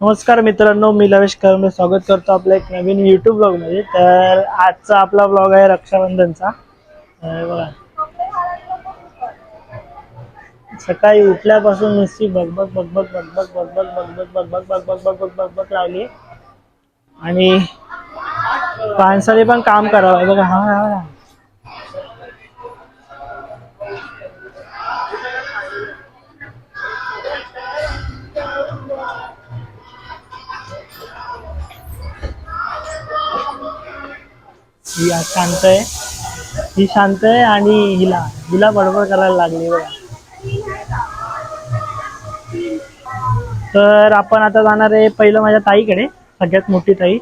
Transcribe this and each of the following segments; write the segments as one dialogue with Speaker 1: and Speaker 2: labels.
Speaker 1: नमस्कार मित्रांनो मी लवेश करंबे स्वागत करतो आपल्या एक नवीन युट्यूब ब्लॉगमध्ये तर आजचा आपला ब्लॉग आहे रक्षाबंधनचा. बघा. सकाळी उठल्यापासून नुसती बगबग बगबग बगबग बगबग बगबग बगबग बगबग बगबग बगबग लावली आणि माणसाने पण काम करावं बघा हा हा. ही आज शांत आहे. ही शांत आहे आणि हिला हिला बडबड करायला लागली बघा. तर आपण आता जाणार आहे पहिलं माझ्या ताईकडे सगळ्यात मोठी ताई.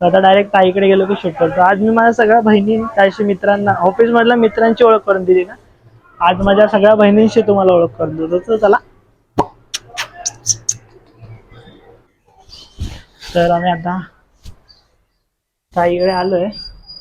Speaker 1: तर आता डायरेक्ट ताईकडे गेलो की शूट करतो. आज मी माझ्या सगळ्या बहिणी त्याशी मित्रांना ऑफिस मधल्या मित्रांची ओळख करून दिली ना. आज माझ्या सगळ्या बहिणींशी तुम्हाला ओळख करून देतो. तर चला. तर आम्ही आता ताईकडे आलोय.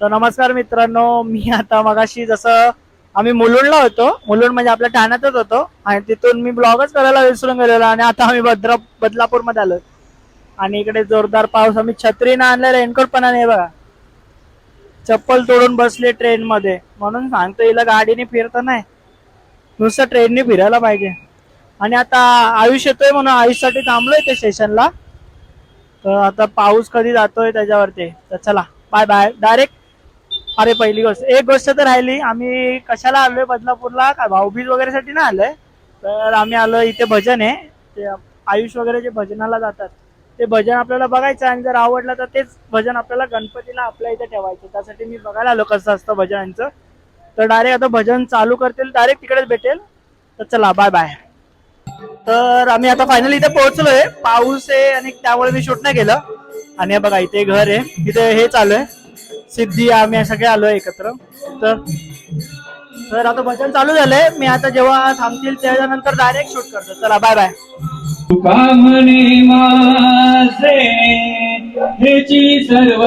Speaker 1: तर नमस्कार मित्रांनो मी आता मगाशी जसं आम्ही मुलुंडला होतो मुलुंड म्हणजे आपल्या ठाण्यातच होतो आणि तिथून मी ब्लॉगच करायला विसरून गेलेलो आणि आता आम्ही भद्रा बदलापूरमध्ये आलो आणि इकडे जोरदार पाऊस आम्ही छत्रीनं आणलेला आणलं रेनकोट पण नाही बघा. चप्पल तोडून बसले ट्रेन मध्ये म्हणून सांगतो हिला गाडीने फिरता नाही. नुसतं ट्रेनने फिरायला पाहिजे. आणि आता आयुष येतोय म्हणून आयुषसाठी थांबलोय ते स्टेशनला. तर आता पाऊस कधी जातोय त्याच्यावरती. तर चला बाय बाय डायरेक्ट अरे पहिली गोष्ट एक गोष्ट तर राहिली आम्ही कशाला आलोय बदलापूरला? काय भाऊबीज वगैरे साठी ना आलोय. तर आम्ही आलो इथे भजन आहे. ते आयुष वगैरे जे भजनाला जातात ते भजन आपल्याला बघायचं आणि जर आवडलं तर तेच भजन आपल्याला गणपतीला आपल्या इथे ठेवायचं त्यासाठी मी बघायला आलो कसं असतं भजनांचं. तर डायरेक्ट आता भजन चालू करतील डायरेक्ट तिकडेच भेटेल. तर चला बाय बाय तर आम्ही आता फायनली इथे पोहोचलोय. पाऊस आहे आणि त्यामुळे मी शूट नाही केलं. आणि बघा इथे घर आहे. इथे हे चालू आहे. सिद्धी आम्ही सगळे आलो एकत्र. तर तर आता भजन चालू झालंय. मी आता जेव्हा थांबतील त्याच्यानंतर डायरेक्ट शूट करतो. चला बाय बाय
Speaker 2: कामने मासे हेची सर्व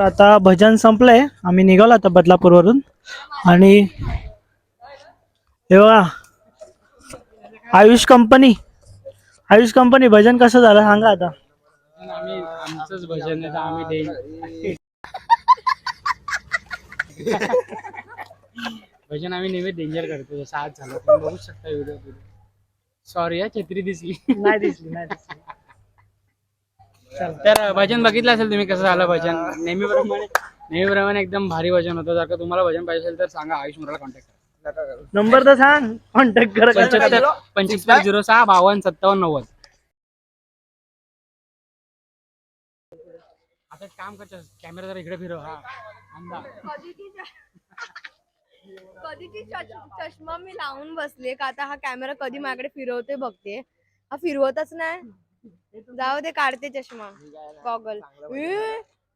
Speaker 1: तर आता भजन संपलंय. आम्ही निघालो आता बदलापूरवरून. आणि हे बघा. आयुष कंपनी. आयुष कंपनी भजन कसं झालं सांगा आता.
Speaker 3: आम्ही आमचंच भजन आहे तर आम्ही दे भजन आम्ही नेहमी डेंजर करतो. जसं आज झालं. तुम्ही बघू शकता व्हिडिओ सॉरी हा छत्री दिसली.
Speaker 1: नाही दिसली नाही दिसली.
Speaker 3: तर भजन बघितलं असेल तुम्ही कसं झालं भजन? नेहमीप्रमाणे नेहमीप्रमाणे एकदम भारी भजन होतं. जर का तुम्हाला भजन पाहिजे असेल तर सांगा आयुष मुराला कॉन्टॅक्ट करा.
Speaker 1: नंबर तर सांग. कॉन्टॅक्ट कर.
Speaker 3: पंच्याहत्तर पंचवीस झिरो सहा बावन्न सत्तावन्न नव्वद. आता एक काम करतो कॅमेरा जरा इकडे फिरव. हा. आमदा
Speaker 4: कधीची कधीची चष- चष्मा मी लावून बसले का? आता हा कॅमेरा कधी माझ्याकडे फिरवते बघते. हा फिरवतच नाही. जाऊ दे काढते चष्मा. गॉगल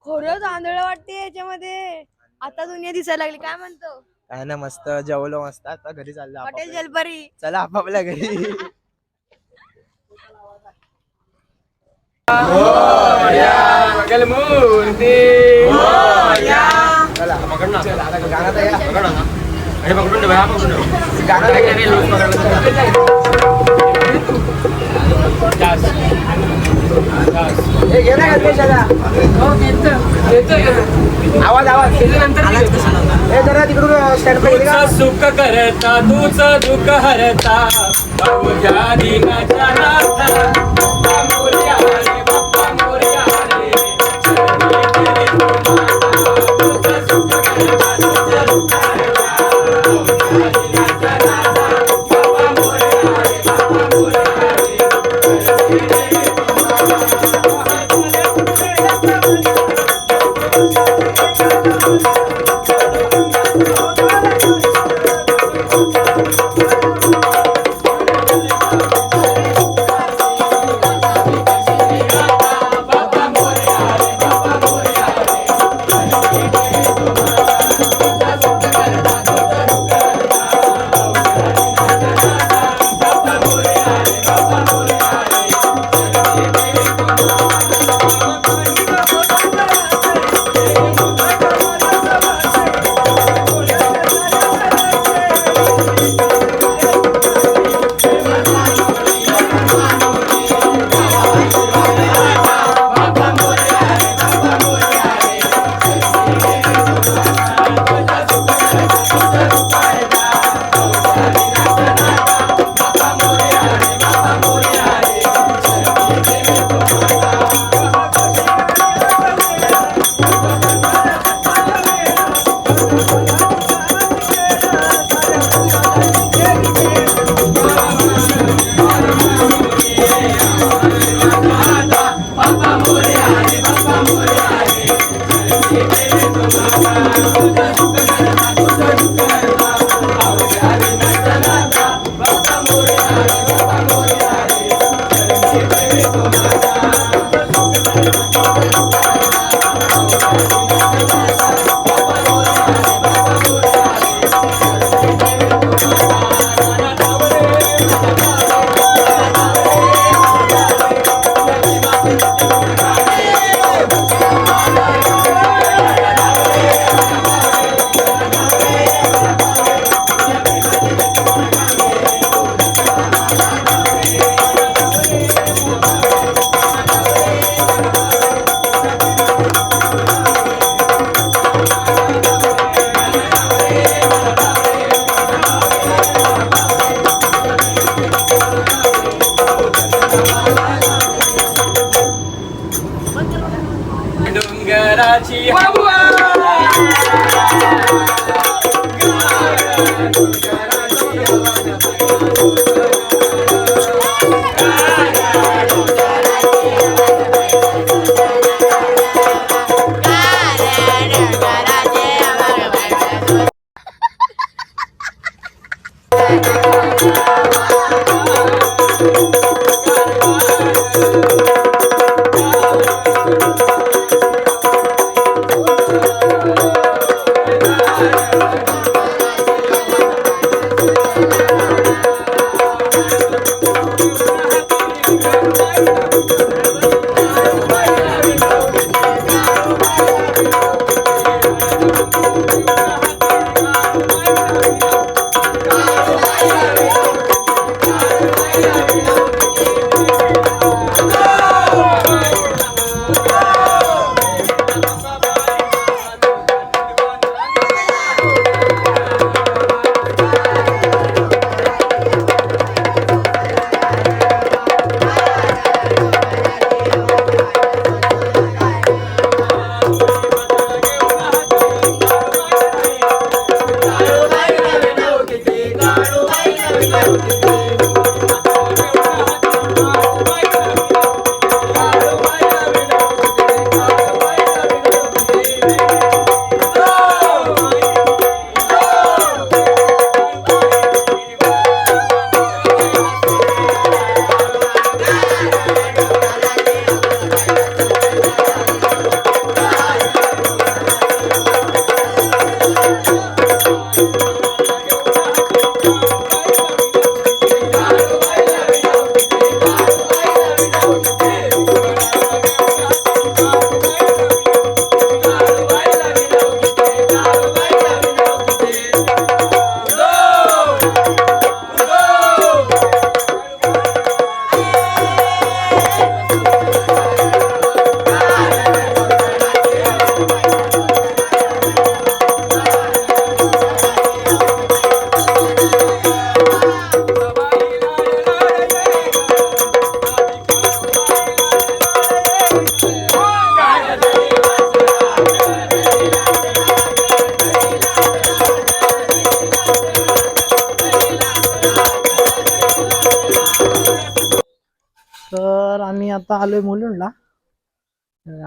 Speaker 4: खरंच आंधळ वाटते याच्यामध्ये. आता दुनिया दिसायला लागली काय म्हणतो?
Speaker 5: काय ना मस्त जेवलो मस्त. आता घरी चाललो
Speaker 4: हॉटेल
Speaker 5: आपापल्या-
Speaker 4: जलपरी.
Speaker 5: चला आपापल्या घरी. आवाज आवाज. जरा तिकडून
Speaker 2: सुख करता तूच दुःख हरता. बहुजा दिनाच्या नाथा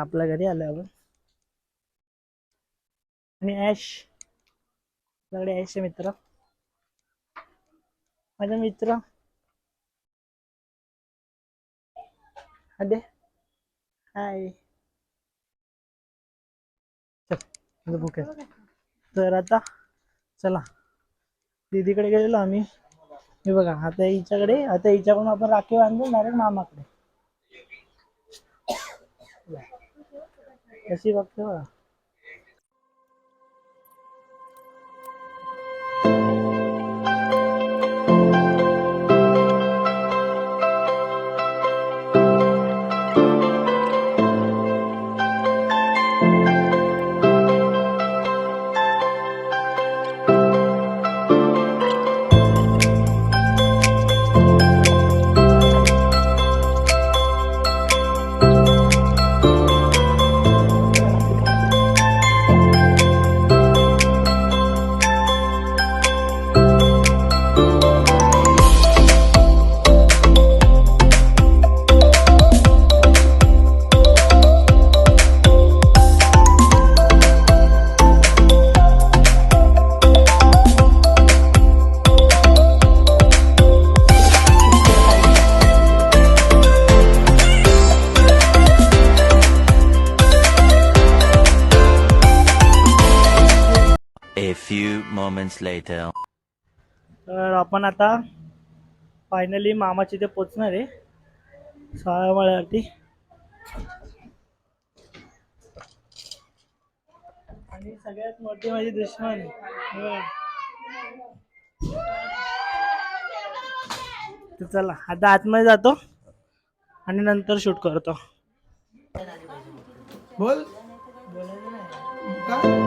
Speaker 1: आपल्या घरी आलो आपण. आणि ॲश आपल्याकडे ॲश आहे मित्र. माझा मित्र. अदे हाय. चल भूक आहे. तर आता चला. दीदीकडे गेलेलो आम्ही. हे बघा आता हिच्याकडे आता हिच्याकडून आपण राखी बांधून डायरेक्ट मामाकडे. कशी बघते
Speaker 6: moments later.
Speaker 1: तर आपण आता फायनली मामाची ते पोचणार आहे. साळामाळ्यावरती आणि सगळ्यात मोठी माझी दुश्मन. हे. तर चला आता आतमध्ये जातो आणि नंतर शूट करतो.
Speaker 5: बोल.
Speaker 7: बाप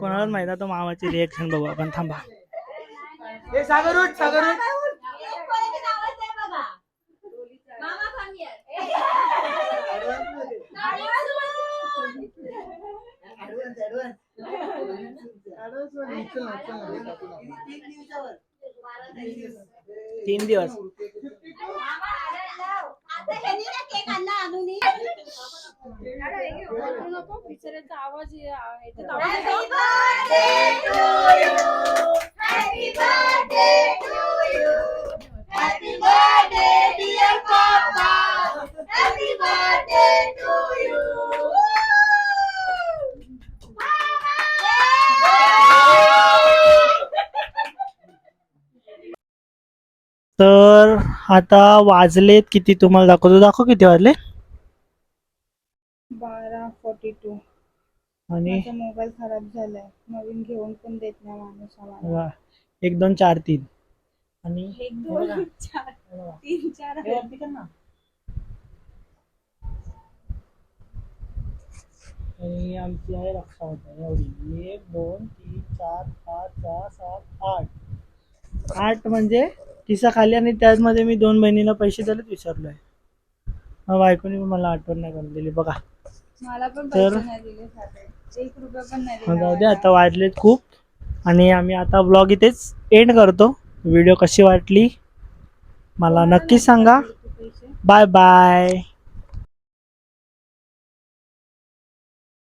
Speaker 1: कोणालाच माहीत आहे तो मामाची रिएक्शन बघू आपण. थांबा.
Speaker 7: हे सागर उठ सागर उठ.
Speaker 1: तीन दिवस. तर आता वाजलेत किती तुम्हाला दाखवतो? दाखव किती वाजले?
Speaker 8: बारा फोर्टी टू
Speaker 1: आणि
Speaker 8: माझा मोबाईल खराब झालाय. नवीन घेऊन पण देत नाही माणूस आम्हाला.
Speaker 1: वा, एक दोन चार तीन. आणि
Speaker 8: एक. दोन चार. तीन चार.
Speaker 1: आणि आमची आहे रक्षाबंधन. एवढी. एक दोन तीन चार पाच सहा सात आठ. आठ म्हणजे तिचा खाली आणि त्यामध्ये मी दोन बहिणीला पैसे दिलेत विसरलोय मग बायकोनी पण मला आठवण नाही करून दिली. बघा.
Speaker 8: मला पण
Speaker 1: तर-
Speaker 8: पैसे नाही दिले एक रुपया पण नाही
Speaker 1: मग
Speaker 8: दिला
Speaker 1: जाऊ दे. आता वाजलेत खूप. आणि आम्ही आता ब्लॉग इथेच एंड करतो. व्हिडिओ कशी वाटली? मला नक्की सांगा. Bye bye